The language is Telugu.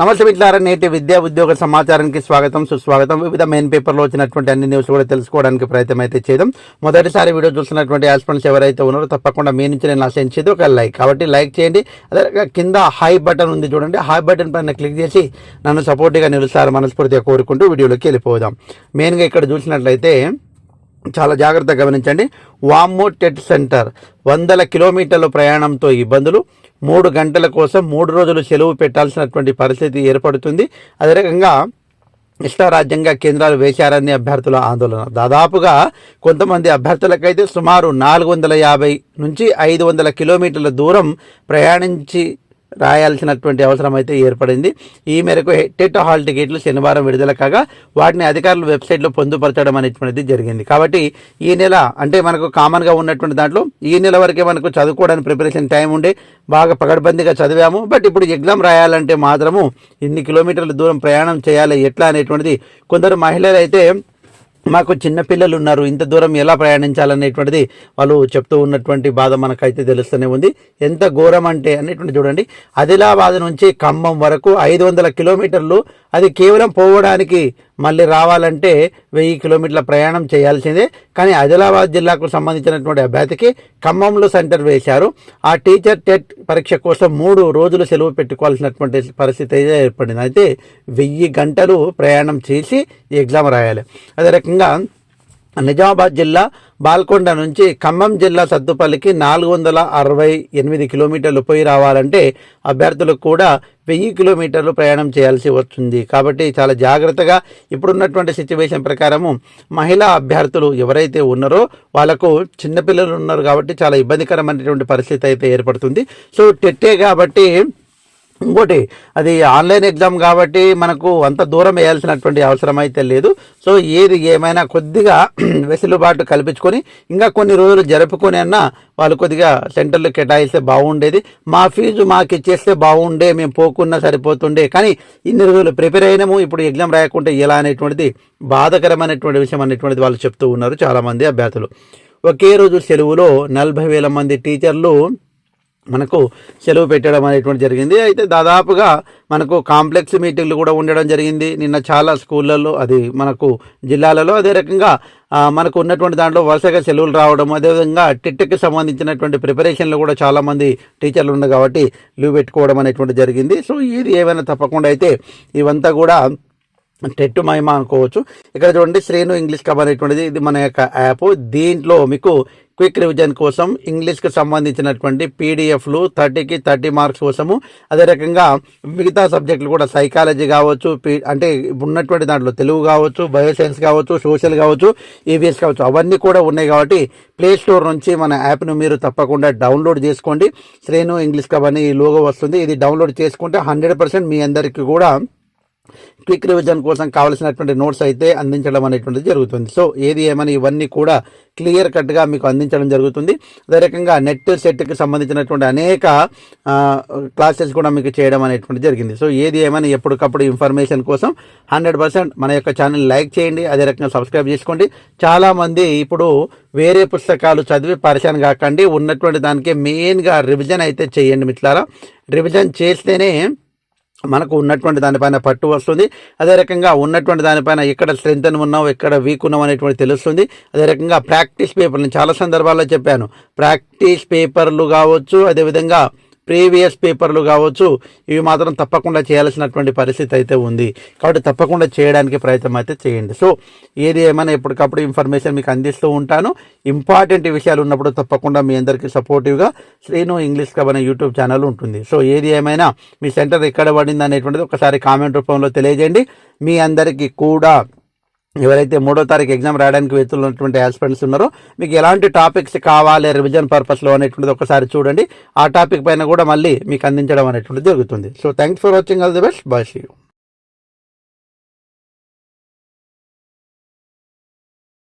నమస్తే మిట్లారా నేటి విద్యా ఉద్యోగ సమాచారానికి స్వాగతం సుస్వాగతం. వివిధ మెయిన్ పేపర్లో వచ్చినటువంటి అన్ని న్యూస్ కూడా తెలుసుకోవడానికి ప్రయత్నం అయితే చేద్దాం. మొదటిసారి వీడియో చూస్తున్నటువంటి యాస్పెంట్స్ ఎవరైతే ఉన్నారో తప్పకుండా మీ నుంచి నేను ఆశించేది ఒక లైక్. కాబట్టి లైక్ చేయండి. అదే కింద హై బటన్ ఉంది చూడండి. హై బటన్ పైన క్లిక్ చేసి నన్ను సపోర్ట్గా నిలుస్తారు మనస్ఫూర్తిగా కోరుకుంటూ వీడియోలోకి వెళ్ళిపోదాం. మెయిన్గా ఇక్కడ చూసినట్లయితే చాలా జాగ్రత్తగా గమనించండి. వామ్మో టెట్ సెంటర్ వందల కిలోమీటర్ల ప్రయాణంతో ఇబ్బందులు. మూడు గంటల కోసం మూడు రోజులు సెలవు పెట్టాల్సినటువంటి పరిస్థితి ఏర్పడుతుంది. అదే రకంగా ఇష్టారాజ్యంగా కేంద్రాలు వేశారని అభ్యర్థుల ఆందోళన. దాదాపుగా కొంతమంది అభ్యర్థులకైతే సుమారు నాలుగు వందల యాభై నుంచి ఐదు వందల కిలోమీటర్ల దూరం ప్రయాణించి రాయాల్సినటువంటి అవసరం అయితే ఏర్పడింది. ఈ మేరకు టెట్ హాల్ టికెట్లు శనివారం విడుదల కాగా వాటిని అధికారులు వెబ్సైట్లో పొందుపరచడం అనేటువంటిది జరిగింది. కాబట్టి ఈ నెల అంటే మనకు కామన్గా ఉన్నటువంటి దాంట్లో ఈ నెల వరకే మనకు చదువుకోవడానికి ప్రిపరేషన్ టైం ఉండే బాగా పగడబందీగా చదివాము. బట్ ఇప్పుడు ఎగ్జామ్ రాయాలంటే మాత్రము ఇన్ని కిలోమీటర్ల దూరం ప్రయాణం చేయాలి ఎట్లా అనేటువంటిది కొందరు మహిళలు అయితే మాకు చిన్నపిల్లలు ఉన్నారు. ఇంత దూరం ఎలా ప్రయాణించాలనేటువంటిది వాళ్ళు చెప్తూ ఉన్నటువంటి బాధ మనకైతే తెలుస్తూనే ఉంది. ఎంత ఘోరం అంటే అనేటువంటి చూడండి. ఆదిలాబాద్ నుంచి ఖమ్మం వరకు ఐదు వందల కిలోమీటర్లు. అది కేవలం పోవడానికి మళ్ళీ రావాలంటే వెయ్యి కిలోమీటర్ల ప్రయాణం చేయాల్సిందే. కానీ ఆదిలాబాద్ జిల్లాకు సంబంధించినటువంటి అభ్యర్థికి ఖమ్మంలో సెంటర్ వేశారు. ఆ టీచర్ టెట్ పరీక్ష కోసం మూడు రోజులు సెలవు పెట్టుకోవాల్సినటువంటి పరిస్థితి అయితే ఏర్పడింది. అయితే వెయ్యి గంటలు ప్రయాణం చేసి ఎగ్జామ్ రాయాలి. అదే రకంగా నిజామాబాద్ జిల్లా బాల్కొండ నుంచి ఖమ్మం జిల్లా సత్తుపల్లికి నాలుగు వందల అరవై ఎనిమిది కిలోమీటర్లు పోయి రావాలంటే అభ్యర్థులకు కూడా వెయ్యి కిలోమీటర్లు ప్రయాణం చేయాల్సి వస్తుంది. కాబట్టి చాలా జాగ్రత్తగా ఇప్పుడున్నటువంటి సిచ్యువేషన్ ప్రకారము మహిళా అభ్యర్థులు ఎవరైతే ఉన్నారో వాళ్ళకు చిన్నపిల్లలు ఉన్నారు కాబట్టి చాలా ఇబ్బందికరమైనటువంటి పరిస్థితి అయితే ఏర్పడుతుంది. సో టెట్టే కాబట్టి ఇంకోటి అది ఆన్లైన్ ఎగ్జామ్ కాబట్టి మనకు అంత దూరం వేయాల్సినటువంటి అవసరం అయితే లేదు. సో ఏది ఏమైనా కొద్దిగా వెసులుబాటు కల్పించుకొని ఇంకా కొన్ని రోజులు జరుపుకొని అన్నా వాళ్ళు కొద్దిగా సెంటర్లు కేటాయిస్తే బాగుండేది. మా ఫీజు మాకు ఇచ్చేస్తే బాగుండే మేము పోకున్నా సరిపోతుండే. కానీ ఇన్ని రోజులు ప్రిపేర్ అయినాము ఇప్పుడు ఎగ్జామ్ రాయకుంటే ఎలా అనేటువంటిది బాధకరమైనటువంటి విషయం అనేటువంటిది వాళ్ళు చెప్తూ ఉన్నారు చాలామంది అభ్యర్థులు. ఒకే రోజు సెలవులో నలభై వేల మంది టీచర్లు మనకు సెలవు పెట్టడం అనేటువంటి జరిగింది. అయితే దాదాపుగా మనకు కాంప్లెక్స్ మీటింగ్లు కూడా ఉండడం జరిగింది. నిన్న చాలా స్కూళ్ళల్లో అది మనకు జిల్లాలలో అదే రకంగా మనకు ఉన్నటువంటి దాంట్లో వరుసగా సెలవులు రావడం అదేవిధంగా టెట్కి సంబంధించినటువంటి ప్రిపరేషన్లు కూడా చాలామంది టీచర్లు ఉన్నారు కాబట్టి లీవ్ పెట్టుకోవడం అనేటువంటి జరిగింది. సో ఇది ఏమైనా తప్పకుండా అయితే ఇవంతా కూడా టెట్ మహిమ అనుకోవచ్చు. ఇక్కడ చూడండి శ్రేణు ఇంగ్లీష్ కబ్ అనేటువంటిది ఇది మన యొక్క యాప్. దీంట్లో మీకు క్విక్ రివిజన్ కోసం ఇంగ్లీష్కి సంబంధించినటువంటి పీడిఎఫ్లు థర్టీకి థర్టీ మార్క్స్ కోసము. అదే రకంగా మిగతా సబ్జెక్టులు కూడా సైకాలజీ కావచ్చు అంటే ఉన్నటువంటి దాంట్లో తెలుగు కావచ్చు బయోసైన్స్ కావచ్చు సోషల్ కావచ్చు ఈవీఎస్ కావచ్చు అవన్నీ కూడా ఉన్నాయి కాబట్టి ప్లే స్టోర్ నుంచి మన యాప్ను మీరు తప్పకుండా డౌన్లోడ్ చేసుకోండి. శ్రేణు ఇంగ్లీష్ కబ్ అని ఈ లోగో వస్తుంది. ఇది డౌన్లోడ్ చేసుకుంటే హండ్రెడ్ పర్సెంట్ మీ అందరికీ కూడా క్విక్ రివిజన్ కోసం కావాల్సినటువంటి నోట్స్ అయితే అందించడం అనేటువంటిది జరుగుతుంది. సో ఏది ఏమని ఇవన్నీ కూడా క్లియర్ కట్గా మీకు అందించడం జరుగుతుంది. అదే రకంగా నెట్ సెట్కి సంబంధించినటువంటి అనేక క్లాసెస్ కూడా మీకు చేయడం అనేటువంటి జరిగింది. సో ఏది ఏమైనా ఎప్పటికప్పుడు ఇన్ఫర్మేషన్ కోసం హండ్రెడ్ పర్సెంట్ మన యొక్క ఛానల్ లైక్ చేయండి. అదే రకంగా సబ్స్క్రైబ్ చేసుకోండి. చాలామంది ఇప్పుడు వేరే పుస్తకాలు చదివి పరిచయం కాకండి. ఉన్నటువంటి దానికి మెయిన్గా రివిజన్ అయితే చేయండి మిట్లారా రివిజన్ చేస్తేనే మనకు ఉన్నటువంటి దానిపైన పట్టు వస్తుంది. అదే రకంగా ఉన్నటువంటి దానిపైన ఎక్కడ స్ట్రెంత్ ఉన్నాం ఎక్కడ వీక్ ఉన్నాం అనేటువంటి తెలుస్తుంది. అదే రకంగా ప్రాక్టీస్ పేపర్లు చాలా సందర్భాల్లో చెప్పాను. ప్రాక్టీస్ పేపర్లు కావచ్చు అదేవిధంగా ప్రీవియస్ పేపర్లు కావచ్చు ఇవి మాత్రం తప్పకుండా చేయాల్సినటువంటి పరిస్థితి అయితే ఉంది. కాబట్టి తప్పకుండా చేయడానికి ప్రయత్నం అయితే చేయండి. సో ఏది ఏమైనా ఎప్పటికప్పుడు ఇన్ఫర్మేషన్ మీకు అందిస్తూ ఉంటాను. ఇంపార్టెంట్ విషయాలు ఉన్నప్పుడు తప్పకుండా మీ అందరికీ సపోర్టివ్గా శ్రీను ఇంగ్లీష్ కబ్ అనే యూట్యూబ్ ఛానల్ ఉంటుంది. సో ఏది ఏమైనా మీ సెంటర్ ఎక్కడ పడింది అనేటువంటిది ఒకసారి కామెంట్ రూపంలో తెలియజేయండి. మీ అందరికీ కూడా ఎవరైతే మూడో తారీఖు ఎగ్జామ్ రాయడానికి వెళ్తున్నటువంటి ఆస్పిరెంట్స్ ఉన్నారో మీకు ఎలాంటి టాపిక్స్ కావాలి రివిజన్ పర్పస్లో అనేటువంటిది ఒకసారి చూడండి. ఆ టాపిక్ పైన కూడా మళ్ళీ మీకు అందించడం అనేటువంటిది జరుగుతుంది. So thanks for watching all the best bye you